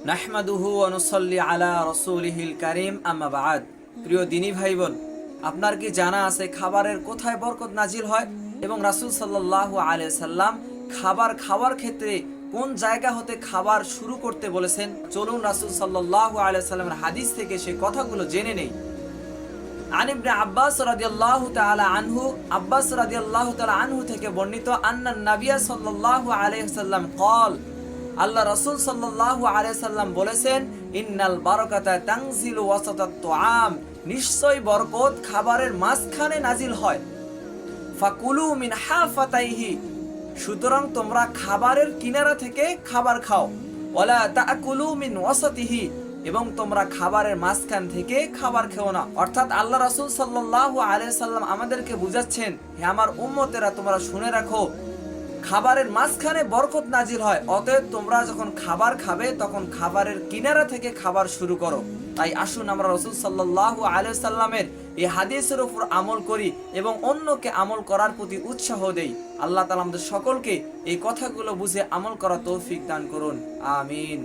নাহমাদুহু অনুসল্লি আলা রসুলিহিল কারিম আম্মা বাদ প্রিয় দিনী ভাই বোন আপনার কি জানা আছে খাবারের কোথায় বরকত নাজিল হয় এবং রাসূল সাল্লাল্লাহু আলাইহি সাল্লাম খাবার খাওয়ার ক্ষেত্রে কোন জায়গা হতে খাবার শুরু করতে বলেছেন চলুন রাসূল সাল্লাল্লাহু আলাইহি সাল্লামের হাদিস থেকে সে কথাগুলো জেনে নেই عن ابن عباس رضي الله تعالى عنه عباس رضي الله تعالى عنه থেকে বর্ণিত أن النبي صلى الله عليه وسلم قال আল্লাহ রসুল সাল্লাল্লাহু আলাইহি সাল্লাম বলেছেন, ইন্নাল বারকাতা তানজিলু ওয়াসাতাত তুআম। নিশ্চয় বরকত খাবারের মাঝখানে নাজিল হয়। ফাকুলু মিন হাফাতাইহি। সুতরাং তোমরা খাবারের কিনারা থেকে খাবার খাও। ওয়ালা তাকুলু মিন ওয়াসাতিহি। এবং তোমরা খাবারের মাঝখান থেকে খাবার খেও না। অর্থাৎ আল্লাহ রাসূল সাল্লাল্লাহু আলাইহি সাল্লাম আমাদেরকে বুঝাচ্ছেন, হে আমার উম্মতেরা, তোমরা শুনে রাখো খাবারের মাঝখানে বরকত নাজিল হয়। অতএব তোমরা যখন খাবার খাবে, তখন খাবারের কিনারা থেকে খাবার শুরু করো। তাই আসুন আমরা রসুল সাল্লাহ আলিয়া সাল্লামের এই হাদিসের উপর আমল করি এবং অন্যকে আমল করার প্রতি উৎসাহ দেই। আল্লাহ তালা আমাদের সকলকে এই কথাগুলো বুঝে আমল করা তৌফিক দান করুন। আমিন।